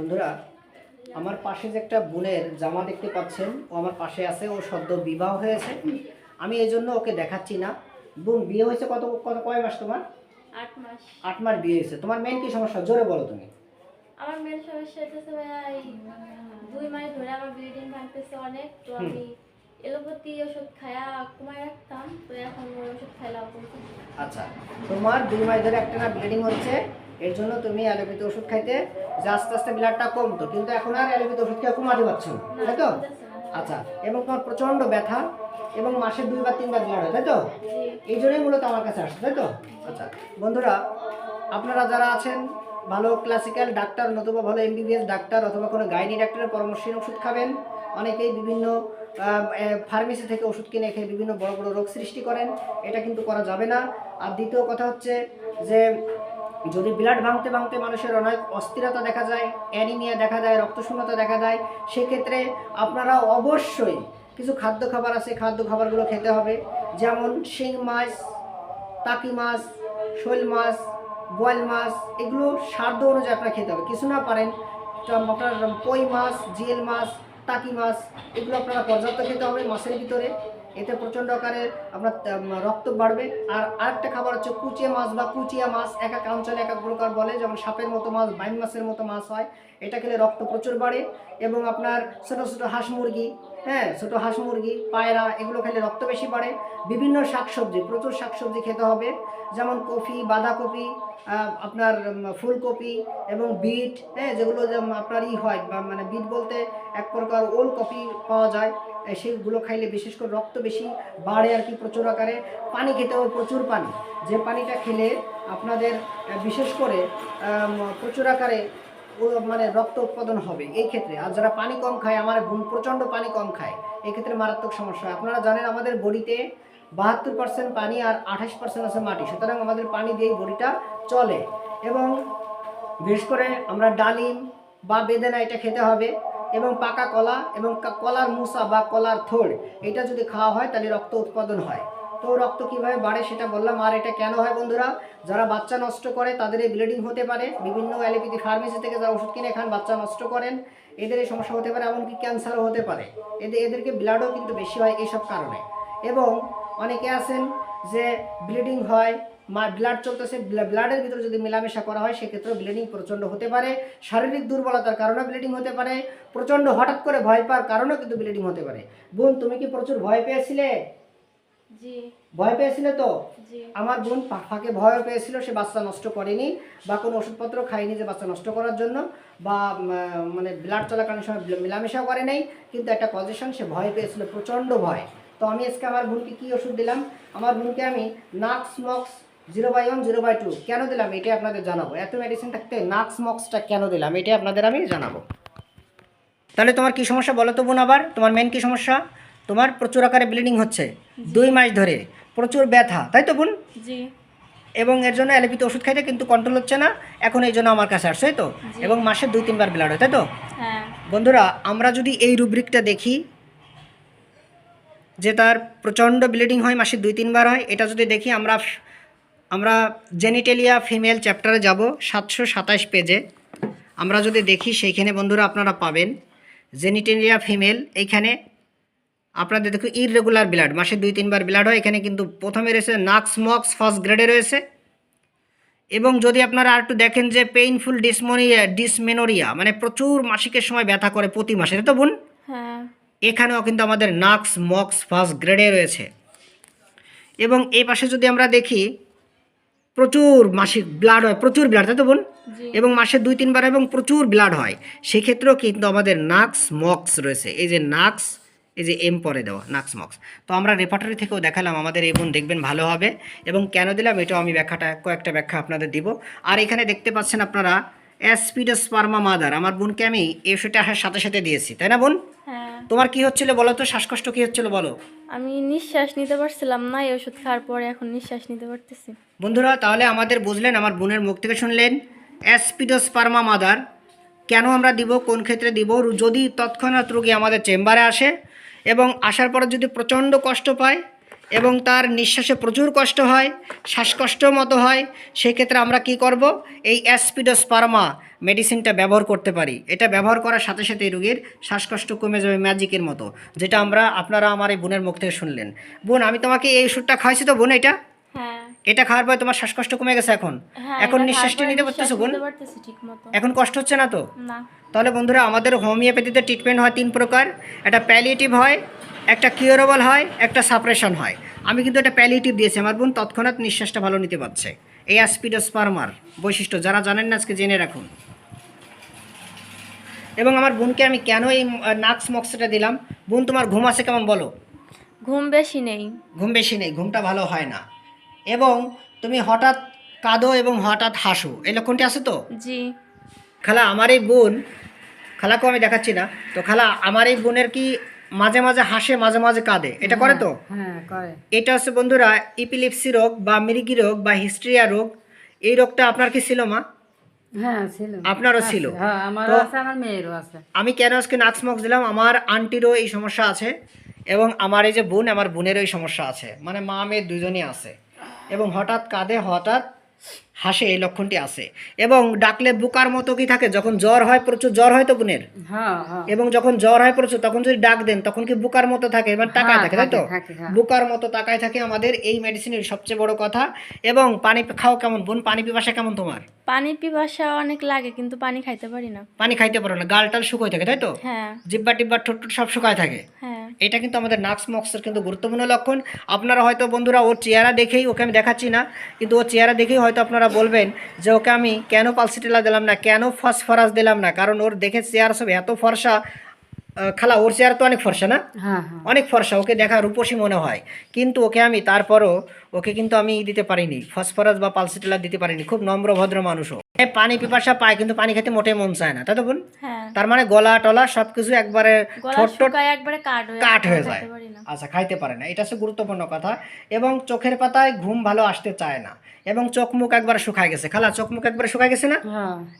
বন্ধুরা আমার পাশে যে একটা বোনের জামা দেখতে পাচ্ছেন ও আমার পাশে আছে ও সদ্য বিবাহ হয়েছে। আমি এই জন্য ওকে দেখাচ্ছি না। বোন বিয়ে হয়েছে কত কত কয় মাস তোমার? আট মাস। আট মাস বিয়ে হয়েছে। তোমার মেন কি সমস্যা? জোরে বলো তুমি। আমার মেন সমস্যা হচ্ছে এই দুই মাস ধরে আমার ব্লিডিং ভাঙতেছে অনেক তো আমি এলোপ্যাথি ওষুধ খায়া কমায় রাখতাম তো এখন ওষুধ খাইলাম আচ্ছা তোমার দুই মাস ধরে একটা না ব্লিডিং হচ্ছে এর জন্য তুমি অ্যালোপ্যাথি ওষুধ খাইতে যে আস্তে আস্তে ব্লাডটা কমতো কিন্তু এখন আর অ্যালোপ্যাথি ওষুধ খেয়ে কমাতে পারছ তাই তো? আচ্ছা এবং তোমার প্রচণ্ড ব্যথা এবং মাসে দুইবার তিনবার ব্লাড হয়, তাই তো? এই জন্যই মূলত আমার কাছে আসছে, তাই তো? আচ্ছা বন্ধুরা, আপনারা যারা আছেন, ভালো ক্লাসিক্যাল ডাক্তার নতুবা ভালো এমবিবিএস ডাক্তার অথবা কোনো গাইনি ডাক্তারের পরামর্শে ওষুধ খাবেন, অনেকেই বিভিন্ন ফার্মেসি থেকে ওষুধ কিনে খেয়ে বিভিন্ন বড় বড় রোগ সৃষ্টি করেন, এটা কিন্তু করা যাবে না। আর দ্বিতীয় কথা হচ্ছে যে যদি ব্লাড ভাঙতে ভাঙতে মানুষের অনেক অস্থিরতা দেখা যায় অ্যানিমিয়া দেখা যায় রক্তশূন্যতা দেখা দেয়, সেক্ষেত্রে আপনারা অবশ্যই কিছু খাদ্য খাবার আছে, খাদ্য খাবারগুলো খেতে হবে। যেমন শিং মাছ, টাকি মাছ, শোল মাছ, বোয়াল মাছ, এগুলো সাধ্য অনুযায়ী আপনারা খেতে হবে। কিছু না পারেন আপনার পই মাছ জিয়েল মাছ, টাকি মাছ, এগুলো আপনারা পর্যাপ্ত খেতে হবে মাছের ভিতরে। এতে প্রচণ্ড আকারে আপনার রক্ত বাড়বে। আর আরেকটা খাবার হচ্ছে কুচিয়া মাছ বা কুচিয়া মাছ। এক এক অঞ্চলে এক এক প্রকার বলে, যেমন সাপের মতো মাছ, বাইন মাছের মতো মাছ হয়। এটা খেলে রক্ত প্রচুর বাড়ে এবং আপনার ছোটো ছোটো হাঁস মুরগি হ্যাঁ ছোটো হাঁস মুরগি, পায়রা, এগুলো খেলে রক্ত বেশি বাড়ে। বিভিন্ন শাকসবজি, প্রচুর শাকসবজি খেতে হবে। যেমন কফি, বাঁধাকপি আপনার ফুলকপি এবং বিট হ্যাঁ যেগুলো যেমন আপনার ই হয় মানে বিট বলতে এক প্রকার ওল কপি পাওয়া যায়। এ, সেগুলো খাইলে বিশেষ করে রক্ত বেশি বাড়ে আর কি প্রচুর আকারে। পানি খেতে হবে প্রচুর পানি। যে পানিটা খেলে আপনাদের বিশেষ করে প্রচুর আকারে মানে রক্ত উৎপাদন হবে এই ক্ষেত্রে। আর যারা পানি কম খায় আমার বোন প্রচণ্ড পানি কম খায় এই ক্ষেত্রে মারাত্মক সমস্যা। আপনারা জানেন আমাদের বডিতে বাহাত্তর পার্সেন্ট পানি আর আঠাশ পার্সেন্ট আছে মাটি। সুতরাং আমাদের পানি দিয়েই বডিটা চলে। এবং বিশেষ করে আমরা ডালিম বা বেদানা এটা খেতে হবে। এবং পাকা কলা এবং কলার মুসা বা কলার থোড়, এটা যদি খাওয়া হয় তাহলে রক্ত উৎপাদন হয়। তো রক্ত কীভাবে বাড়ে সেটা বললাম, আর এটা কেন হয় বন্ধুরা? যারা বাচ্চা নষ্ট করে তাদের এই ব্লিডিং হতে পারে। বিভিন্ন অ্যালোপ্যাথি ফার্মেসি থেকে যারা ওষুধ কিনে খান, বাচ্চা নষ্ট করেন, এদের এই সমস্যা হতে পারে, এমনকি ক্যান্সারও হতে পারে। এদের এদেরকে ব্লাডও কিন্তু বেশি হয় এইসব কারণে। এবং অনেকে আছেন যে ব্লিডিং হয় ব্লাড চলতেছে ব্লাডের ভিতরে যদি মেলামেশা করা হয় সেক্ষেত্রে ব্লিডিং প্রচণ্ড হতে পারে। শারীরিক দুর্বলতার কারণে ব্লিডিং হতে পারে। প্রচণ্ড হঠাৎ করে ভয় পাওয়ার কারণেও কিন্তু ব্লিডিং হতে পারে। বোন তুমি কি প্রচুর ভয় পেয়েছিলে? ভয় পেয়েছিলে তো? আমার বোন ফাঁকে ভয় পেয়েছিল সে বাচ্চা নষ্ট করেনি বা কোনো ওষুধপত্র খায়নি যে বাচ্চা নষ্ট করার জন্য বা মানে ব্লাড চলাকালীন সময় মেলামেশাও করে নাই কিন্তু একটা কজেশন সে ভয় পেয়েছিল প্রচণ্ড ভয়। তো আমি আজকে আমার বোনকে কী ওষুধ দিলাম? আমার বোনকে আমি নাক্স Mox zero by one zero by two কেন দিলাম? এটাই আপনাদের জানাব। এত মেডিসিন থাকতে নাক্স মক্সটা কেন দিলাম? এটাই আপনাদের আমি জানাব। তাহলে তোমার কি সমস্যা বলো তো বোন আবার? তোমার মেন কি সমস্যা? তোমার প্রচুর আকারে ব্লিডিং হচ্ছে দুই মাস ধরে। প্রচুর ব্যথা তাই তো বোন? জি। এবং এর জন্য অ্যালোপ্যাথি ওষুধ খাইতে কিন্তু কন্ট্রোল হচ্ছে না। এখন এই জন্য আমার কাছে আসছে তাই তো? এবং মাসে দুই তিনবার ব্লাড হয় তাই তো? হ্যাঁ। বন্ধুরা আমরা যদি এই রুব্রিকটা দেখি যে তার প্রচণ্ড ব্লিডিং হয় মাসে দুই তিনবার হয় এটা যদি দেখি আমরা আমরা জেনিটেলিয়া ফিমেল চ্যাপ্টারে যাব সাতশো সাতাশ পেজে আমরা যদি দেখি সেইখানে বন্ধুরা আপনারা পাবেন জেনিটেলিয়া ফিমেল এইখানে আপনাদের দেখুন ইররেগুলার ব্লাড মাসে দুই তিনবার ব্লাড হয়। এখানে কিন্তু প্রথমে রয়েছে নাক্স মক্স ফার্স্ট গ্রেডে রয়েছে। এবং যদি আপনারা আর একটু দেখেন যে পেইনফুল ডিসমোনিয়া ডিসমেনোরিয়া মানে প্রচুর মাসিকের সময় ব্যথা করে প্রতি মাসে তো বোন? হ্যাঁ। এখানেও কিন্তু আমাদের নাক্স মক্স ফার্স্ট গ্রেডে রয়েছে। এবং এই পাশে যদি আমরা দেখি প্রচুর মাসিক ব্লাড হয় প্রচুর ব্লাড তাই তো বোন? এবং মাসে দুই তিনবার এবং প্রচুর ব্লাড হয়। সেক্ষেত্রেও কিন্তু আমাদের নাক্স মক্স রয়েছে। এই যে নাক্স এই যে এম পরে দেওয়া নাক্স মক্স। তো আমরা রেপার্টারি থেকেও দেখালাম আমাদের এই বোন দেখবেন ভালো হবে। এবং কেন দিলাম এটাও আমি ব্যাখ্যাটা কয়েকটা ব্যাখ্যা আপনাদের দিব। আর এখানে দেখতে পাচ্ছেন আপনারা অ্যাসপিডাস পার্মা মাদার আমার বোনকে আমি আসার সাথে সাথে দিয়েছি তাই না বোন? হ্যাঁ। তোমার কি হচ্ছিল বলো তো? শ্বাসকষ্ট কি হচ্ছিল বলো? আমি নিঃশ্বাস নিতে পারছিলাম না এই ওষুধ খাওয়ার পরে এখন নিঃশ্বাস নিতে পারতেছি। বন্ধুরা তাহলে আমাদের বুঝলেন আমার বোনের মুখ থেকে শুনলেন অ্যাসপিডোস পার্মা মাদার কেন আমরা দিব কোন ক্ষেত্রে দিব যদি তৎক্ষণাৎ রোগী আমাদের চেম্বারে আসে এবং আসার পরে যদি প্রচণ্ড কষ্ট পায় এবং তার নিঃশ্বাসে প্রচুর কষ্ট হয় শ্বাসকষ্ট মতো হয় সেক্ষেত্রে আমরা কি করব? এই অ্যাসপিডোস্পারমা মেডিসিনটা ব্যবহার করতে পারি। এটা ব্যবহার করার সাথে সাথে এই রোগীর শ্বাসকষ্ট কমে যাবে ম্যাজিকের মতো যেটা আমরা আপনারা আমার এই বোনের মুখ থেকে শুনলেন। বোন আমি তোমাকে এই ওষুধটা খাওয়াইছি তো বোন এটা? হ্যাঁ। এটা খাওয়ার পরে তোমার শ্বাসকষ্ট কমে গেছে এখন? হ্যাঁ এখন এটা নিঃশ্বাসটা নিতে পরে পারতেছো বোন? এখন কষ্ট হচ্ছে না তো? তাহলে বন্ধুরা আমাদের হোমিওপ্যাথিতে ট্রিটমেন্ট হয় তিন প্রকার। একটা প্যালিয়েটিভ হয় একটা কিউরেবল হয় একটা সাপ্রেশন হয়। আমি কিন্তু এটা প্যালিটিভ দিয়েছি আমার বোন তৎক্ষণাৎ নিঃশ্বাসটা ভালো নিতে পারছে। এই অ্যাসপিডোস্পারমার বৈশিষ্ট্য যারা জানেন না আজকে জেনে রাখুন। এবং আমার বোনকে আমি কেন এই নাক্স মক্সটা দিলাম? বোন তোমার ঘুম আছে কেমন বলো? ঘুম বেশি নেই। ঘুম বেশি নেই ঘুমটা ভালো হয় না। এবং তুমি হঠাৎ কাঁদো এবং হঠাৎ হাসো এই লক্ষণটি আছে তো? জি। খালা আমার এই বোন খালাকেও আমি দেখাচ্ছি না তো খালা আমার এই বোনের কি মাঝে মাঝে হাসে মাঝে মাঝে কাঁদে। এটা করে তো? হ্যাঁ এটা হচ্ছে বন্ধুরা ইপিলিপসি রোগ বা মৃগী রোগ বা হিস্ট্রিয়া রোগ। এই রোগটা আপনার কি ছিল মা? হ্যাঁ আপনারও ছিল? হ্যাঁ আমি কেন আজকে দিলাম? আমার আন্টিরও এই সমস্যা আছে এবং আমার এই যে বোন আমার বোনেরও এই সমস্যা আছে। মানে মা মেয়ে দুজনই আছে। এবং হঠাৎ কাঁদে হঠাৎ হাসে এই লক্ষণটি আছে। এবং ডাকলে বুকার মতো কি থাকে? যখন জ্বর হয় প্রচুর জ্বর হয় তো বোনের? হ্যাঁ হ্যাঁ। এবং যখন জ্বর হয় প্রচুর তখন যদি ডাক দেন তখন কি বুকার মতো থাকে? এবার তাকায় হ্যাঁ, থাকে তাই তো। বুকার মতো তাকায় থাকে আমাদের এই মেডিসিনের সবচেয়ে বড় কথা। এবং পানি খাও কেমন? বোন পানি পিপাসা কেমন তোমার? পানি পিপাসা অনেক লাগে কিন্তু পানি খাইতে পারি না। পানি খাইতে পারো না গাল টাল শুকোয় থাকে তাই তো? হ্যাঁ। জিব্বা টিব্বা ঠোঁট সব শুকায় থাকে। হ্যাঁ। এটা কিন্তু আমাদের নাক্স মক্সের কিন্তু গুরুত্বপূর্ণ লক্ষণ। আপনারা হয়তো বন্ধুরা ওর চেহারা দেখেই ওকে আমি দেখাচ্ছি না, কিন্তু ওর চেহারা দেখেই হয়তো আপনারা বলবেন যে ওকে আমি কেন পালসিটেলা দিলাম না, কেন ফসফরাস দিলাম না, কারণ ওর দেখে চেহারা সব এত ফর্সা খালা ওর চেহারা তো অনেক ফর্সা না? হ্যাঁ হ্যাঁ। অনেক ফর্সা ওকে দেখা রূপসী মনে হয়। কিন্তু ওকে আমি তারপরও ওকে কিন্তু আমি দিতে পারিনি। ফসফরাস বা পালসিটেলা দিতে পারিনি। খুব নম্র ভদ্র মানুষও পানি পিপাসা পায় কিন্তু পানি খেতে মোটেই মন চায় না। তাই তো বোন? হ্যাঁ। তার মানে গলা টলা সব কিছু একবারে একবারে কাট হয়ে যায়। আচ্ছা খাইতে পারে না। এটা হচ্ছে গুরুত্বপূর্ণ কথা। এবং চোখের পাতায় ঘুম ভালো আসতে চায় না। এবং চোখ মুখ একবার শুকায় গেছে। খালা চোখ মুখ একবার শুকায় গেছে না?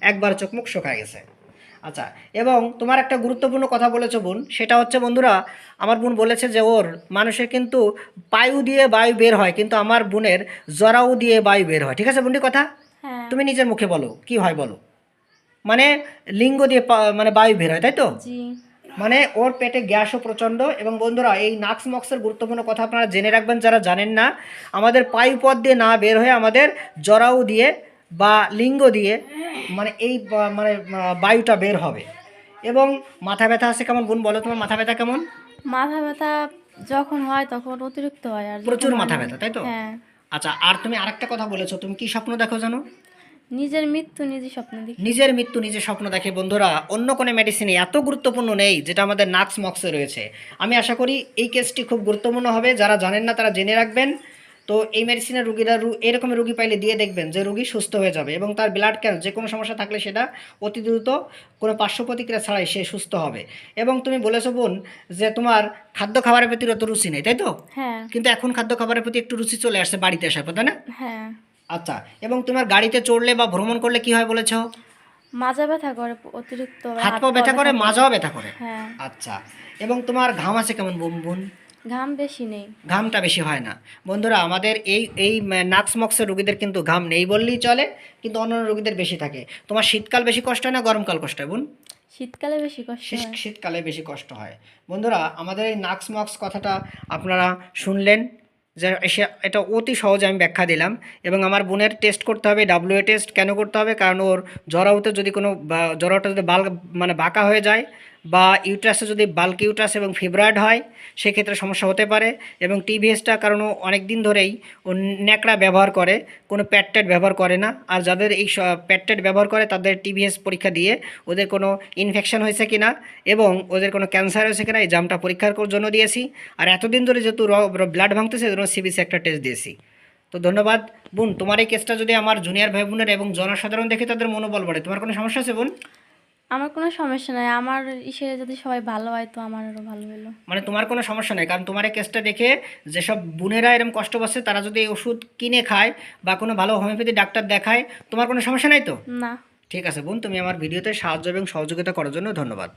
একবার চোখ মুখ শুকায় গেছে। আচ্ছা এবং তোমার একটা গুরুত্বপূর্ণ কথা বলেছ বোন সেটা হচ্ছে বন্ধুরা আমার বোন বলেছে যে ওর মানুষের কিন্তু বায়ু দিয়ে বায়ু বের হয় কিন্তু আমার বোনের জরাউ দিয়ে বায়ু বের হয় ঠিক আছে বোনটি কথা? হ্যাঁ। তুমি নিজের মুখে বলো কি হয় বলো? মানে লিঙ্গ দিয়ে মানে বায়ু বের হয় তাই তো? মানে ওর পেটে গ্যাসও প্রচণ্ড এবং বন্ধুরা এই নাক্স মক্সের গুরুত্বপূর্ণ কথা আপনারা জেনে রাখবেন যারা জানেন না আমাদের পায়ুপথ দিয়ে না বের হয়ে আমাদের জরাউ দিয়ে বা লিঙ্গ দিয়ে মানে এই মানে বায়ুটা বের হবে। এবং মাথা ব্যথা আছে কেমন? বোন বলো তোমার মাথা ব্যথা কেমন? মাথা ব্যথা যখন হয় তখন অতিরিক্ত হয় আর প্রচুর মাথা ব্যথা তাই তো? হ্যাঁ। আচ্ছা আর তুমি আরেকটা কথা বলেছ তুমি কি স্বপ্ন দেখো জানো? নিজের মৃত্যু নিজে স্বপ্ন দেখি। নিজের মৃত্যু নিজের স্বপ্ন দেখে। বন্ধুরা অন্য কোনো মেডিসিনে এত গুরুত্বপূর্ণ নেই যেটা আমাদের নাক্স মক্সে রয়েছে। আমি আশা করি এই কেসটি খুব গুরুত্বপূর্ণ হবে। যারা জানেন না তারা জেনে রাখবেন। তো এই মেডিসিনের রুগীরা এরকম রুগী পাইলে দিয়ে দেখবেন যে রুগী সুস্থ হয়ে যাবে এবং তার ব্লাড ক্যান যে কোনো সমস্যা থাকলে সেটা অতি দ্রুত কোনো পার্শ্ব প্রতিক্রিয়া ছাড়াই সে সুস্থ হবে। এবং তুমি বলেছ বোন যে তোমার খাদ্য খাবারের প্রতি অত রুচি নেই তাই তো? হ্যাঁ। কিন্তু এখন খাদ্য খাবারের প্রতি একটু রুচি চলে আসছে বাড়িতে আসার পর তাই না? হ্যাঁ। আচ্ছা এবং তোমার গাড়িতে চড়লে বা ভ্রমণ করলে কি হয় বলেছ? মাজা ব্যথা করে অতিরিক্ত হাত পা ব্যথা করে মাজাও ব্যথা করে? হ্যাঁ। আচ্ছা এবং তোমার ঘাম আছে কেমন বোন বোন? ঘাম বেশি নেই। ঘামটা বেশি হয় না। বন্ধুরা আমাদের এই এই নাক্স মক্সের রোগীদের কিন্তু ঘাম নেই বললেই চলে কিন্তু অন্যান্য রুগীদের বেশি থাকে। তোমার শীতকাল বেশি কষ্ট হয় না গরমকাল কষ্ট হয় বোন? শীতকালে বেশি কষ্ট শীত- শীতকালে বেশি কষ্ট হয়। বন্ধুরা আমাদের এই নাক্স মক্স কথাটা আপনারা শুনলেন যে এটা অতি সহজে আমি ব্যাখ্যা দিলাম এবং আমার বোনের টেস্ট করতে হবে ডাব্লিউএ টেস্ট কেন করতে হবে? কারণ ওর জরাউতে যদি কোনো জরাউটা যদি বাল মানে বাঁকা হয়ে যায় বা ইউট্রাসে যদি বাল্ক ইউট্রাস এবং ফিব্রয়েড হয়, সেক্ষেত্রে সমস্যা হতে পারে এবং টিভিএসটা কারণ অনেক দিন ধরেই ও ন্যাকড়া ব্যবহার করে, কোনো প্যাটটেড ব্যবহার করে না। আর যাদের এই প্যাটটেড ব্যবহার করে, তাদের টিভিএস পরীক্ষা দিয়ে ওদের কোনো ইনফেকশন হয়েছে কি না এবং ওদের কোনো ক্যান্সার হয়েছে কিনা, এই জামটা পরীক্ষার জন্য দিয়েছি। আর এতদিন ধরে যেহেতু ব্লাড ভাঙতেছে, এজন্য সিবিসি একটা টেস্ট দিয়েছি। তো ধন্যবাদ। বোন, তোমার এই কেসটা যদি আমার জুনিয়র ভাই বোনের এবং জনসাধারণ দেখে তাদের মনোবল বাড়ে, তোমার কোনো সমস্যা আছে, বোন? আমার কোনো সমস্যা নাই। আমার ইসে যদি সবাই ভালো হয় তো আমার আরও ভালো হলো মানে তোমার কোনো সমস্যা নাই কারণ তোমার এই কেসটা দেখে যেসব বোনেরা এরকম কষ্ট পাচ্ছে তারা যদি এই ওষুধ কিনে খায় বা কোনো ভালো হোমিওপ্যাথি ডাক্তার দেখায় তোমার কোনো সমস্যা নাই তো? না। ঠিক আছে বোন তুমি আমার ভিডিওতে সাহায্য এবং সহযোগিতা করার জন্য ধন্যবাদ।